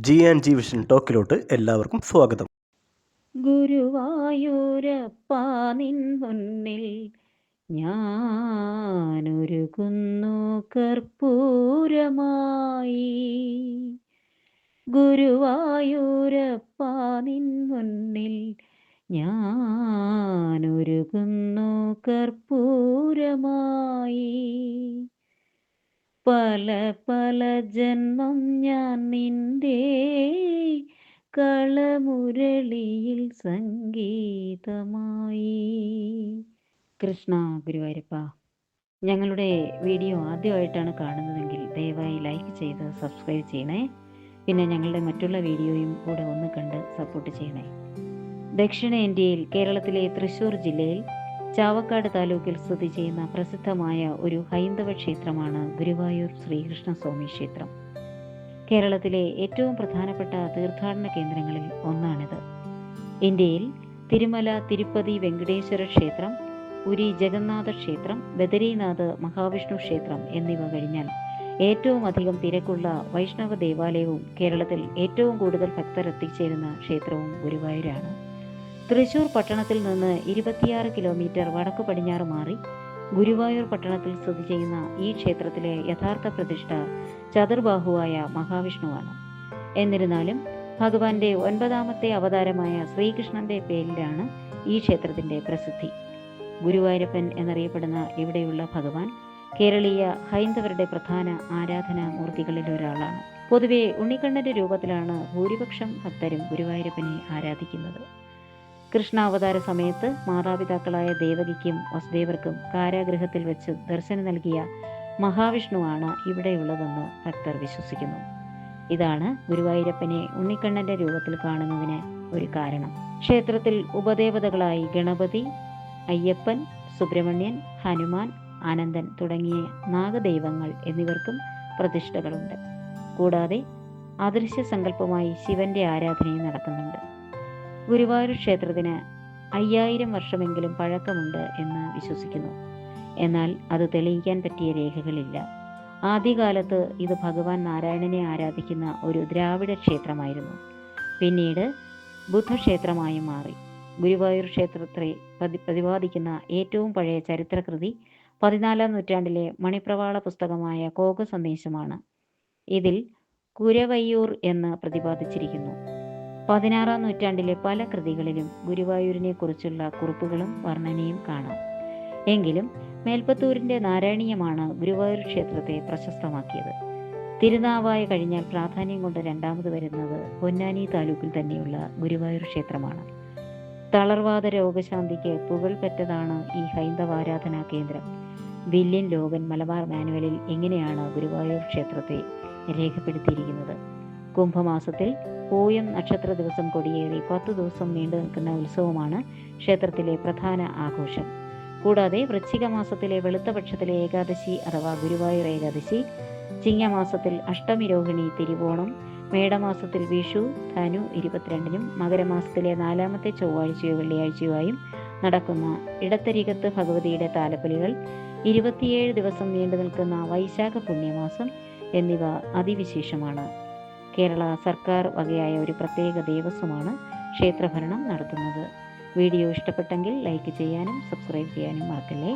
G and G vision ടോക്കിലോട്ട് എല്ലാവർക്കും സ്വാഗതം. ഗുരുവായൂരപ്പ നിൻ മുന്നിൽ ഞാനൊരുകുന്നു കർപ്പൂരമായി. ഗുരുവായൂരപ്പ നിൻ മുന്നിൽ ഞാനൊരുകുന്നു കർപ്പൂരമായി. പല പല ജന്മം ഞാൻ നിന്റെ കളമുരളിയിൽ സംഗീതമായി. കൃഷ്ണ ഗുരുവായൂരപ്പ ഞങ്ങളുടെ വീഡിയോ ആദ്യമായിട്ടാണ് കാണുന്നതെങ്കിൽ ദയവായി ലൈക്ക് ചെയ്ത് സബ്സ്ക്രൈബ് ചെയ്യണേ. പിന്നെ ഞങ്ങളുടെ മറ്റുള്ള വീഡിയോയും കൂടെ ഒന്ന് കണ്ട് സപ്പോർട്ട് ചെയ്യണേ. ദക്ഷിണേന്ത്യയിൽ കേരളത്തിലെ തൃശ്ശൂർ ജില്ലയിൽ ചാവക്കാട് താലൂക്കിൽ സ്ഥിതി ചെയ്യുന്ന പ്രസിദ്ധമായ ഒരു ഹൈന്ദവ ക്ഷേത്രമാണ് ഗുരുവായൂർ ശ്രീകൃഷ്ണസ്വാമി ക്ഷേത്രം. കേരളത്തിലെ ഏറ്റവും പ്രധാനപ്പെട്ട തീർത്ഥാടന കേന്ദ്രങ്ങളിൽ ഒന്നാണിത്. ഇന്ത്യയിൽ തിരുമല തിരുപ്പതി വെങ്കടേശ്വര ക്ഷേത്രം പുരി ജഗന്നാഥ ക്ഷേത്രം ബദരീനാഥ് മഹാവിഷ്ണു ക്ഷേത്രം എന്നിവ കഴിഞ്ഞാൽ ഏറ്റവും അധികം തിരക്കുള്ള വൈഷ്ണവ ദേവാലയവും കേരളത്തിൽ ഏറ്റവും കൂടുതൽ ഭക്തർ എത്തിച്ചേരുന്ന ക്ഷേത്രവും ഗുരുവായൂരാണ്. തൃശൂർ പട്ടണത്തിൽ നിന്ന് ഇരുപത്തിയാറ് കിലോമീറ്റർ വടക്കു പടിഞ്ഞാറ് മാറി ഗുരുവായൂർ പട്ടണത്തിൽ സ്ഥിതി ചെയ്യുന്ന ഈ ക്ഷേത്രത്തിലെ യഥാർത്ഥ പ്രതിഷ്ഠ ചതുർബാഹുവായ മഹാവിഷ്ണുവാണ്. എന്നിരുന്നാലും ഭഗവാന്റെ ഒൻപതാമത്തെ അവതാരമായ ശ്രീകൃഷ്ണന്റെ പേരിലാണ് ഈ ക്ഷേത്രത്തിന്റെ പ്രസിദ്ധി. ഗുരുവായൂരപ്പൻ എന്നറിയപ്പെടുന്ന ഇവിടെയുള്ള ഭഗവാൻ കേരളീയ ഹൈന്ദവരുടെ പ്രധാന ആരാധനാ മൂർത്തികളിൽ ഒരാളാണ്. പൊതുവെ ഉണ്ണിക്കണ്ണന്റെ രൂപത്തിലാണ് ഭൂരിപക്ഷം ഭക്തരും ഗുരുവായൂരപ്പനെ ആരാധിക്കുന്നത്. കൃഷ്ണാവതാര സമയത്ത് മാതാപിതാക്കളായ ദേവകിക്കും വസുദേവർക്കും കാരാഗ്രഹത്തിൽ വെച്ച് ദർശനം നൽകിയ മഹാവിഷ്ണുവാണ് ഇവിടെയുള്ളതെന്ന് ഭക്തർ വിശ്വസിക്കുന്നു. ഇതാണ് ഗുരുവായൂരപ്പനെ ഉണ്ണിക്കണ്ണന്റെ രൂപത്തിൽ കാണുന്നതിന് ഒരു കാരണം. ക്ഷേത്രത്തിൽ ഉപദേവതകളായി ഗണപതി അയ്യപ്പൻ സുബ്രഹ്മണ്യൻ ഹനുമാൻ ആനന്ദൻ തുടങ്ങിയ നാഗദൈവങ്ങൾ എന്നിവർക്കും പ്രതിഷ്ഠകളുണ്ട്. കൂടാതെ അദൃശ്യ സങ്കല്പമായി ശിവന്റെ ആരാധനയും നടക്കുന്നുണ്ട് ഗുരുവായൂർ ക്ഷേത്രത്തിന് അയ്യായിരം വർഷമെങ്കിലും പഴക്കമുണ്ട് എന്ന് വിശ്വസിക്കുന്നു. എന്നാൽ അത് തെളിയിക്കാൻ പറ്റിയ രേഖകളില്ല. ആദ്യകാലത്ത് ഇത് ഭഗവാൻ നാരായണനെ ആരാധിക്കുന്ന ഒരു ദ്രാവിഡ ക്ഷേത്രമായിരുന്നു. പിന്നീട് ബുദ്ധക്ഷേത്രമായി മാറി. ഗുരുവായൂർ ക്ഷേത്രത്തെ പ്രതി പ്രതിപാദിക്കുന്ന ഏറ്റവും പഴയ ചരിത്രകൃതി പതിനാലാം നൂറ്റാണ്ടിലെ മണിപ്രവാള പുസ്തകമായ കോക സന്ദേശമാണ് ഇതിൽ കുരവയ്യൂർ എന്ന് പ്രതിപാദിച്ചിരിക്കുന്നു. പതിനാറാം നൂറ്റാണ്ടിലെ പല കൃതികളിലും ഗുരുവായൂരിനെ കുറിച്ചുള്ള കുറിപ്പുകളും വർണനയും കാണാം. എങ്കിലും മേൽപ്പത്തൂരിന്റെ നാരായണീയമാണ് ഗുരുവായൂർ ക്ഷേത്രത്തെ പ്രശസ്തമാക്കിയത്. തിരുനാവായ കഴിഞ്ഞാൽ പ്രാധാന്യം കൊണ്ട് രണ്ടാമത് വരുന്നത് പൊന്നാനി താലൂക്കിൽ തന്നെയുള്ള ഗുരുവായൂർ ക്ഷേത്രമാണ്. തളർവാദ രോഗശാന്തിക്ക് പുകൾപെറ്റതാണ് ഈ ഹൈന്ദവ ആരാധനാ കേന്ദ്രം. വില്യൻ ലോകൻ മലബാർ മാനുവലിൽ എങ്ങനെയാണ് ഗുരുവായൂർ ക്ഷേത്രത്തെ രേഖപ്പെടുത്തിയിരിക്കുന്നത്? കുംഭമാസത്തിൽ പൂയം നക്ഷത്ര ദിവസം കൊടിയേറി പത്തു ദിവസം നീണ്ടു നിൽക്കുന്ന ഉത്സവമാണ് ക്ഷേത്രത്തിലെ പ്രധാന ആഘോഷം. കൂടാതെ വൃശ്ചിക മാസത്തിലെ വെളുത്ത പക്ഷത്തിലെ ഏകാദശി അഥവാ ഗുരുവായൂർ ഏകാദശി ചിങ്ങമാസത്തിൽ അഷ്ടമി രോഹിണി തിരുവോണം മേടമാസത്തിൽ വിഷു ധനു ഇരുപത്തിരണ്ടിനും മകരമാസത്തിലെ നാലാമത്തെ ചൊവ്വാഴ്ചയോ വെള്ളിയാഴ്ചയോയും നടക്കുന്ന ഇടത്തരികത്ത് ഭഗവതിയുടെ താലപ്പലികൾ ഇരുപത്തിയേഴ് ദിവസം നീണ്ടു നിൽക്കുന്ന വൈശാഖ പുണ്യമാസം എന്നിവ അതിവിശേഷമാണ്. കേരള സർക്കാർ വകയായ ഒരു പ്രത്യേക ദേവസ്വമാണ് ക്ഷേത്രഭരണം നടത്തുന്നത്. വീഡിയോ ഇഷ്ടപ്പെട്ടെങ്കിൽ ലൈക്ക് ചെയ്യാനും സബ്സ്ക്രൈബ് ചെയ്യാനും മറക്കല്ലേ?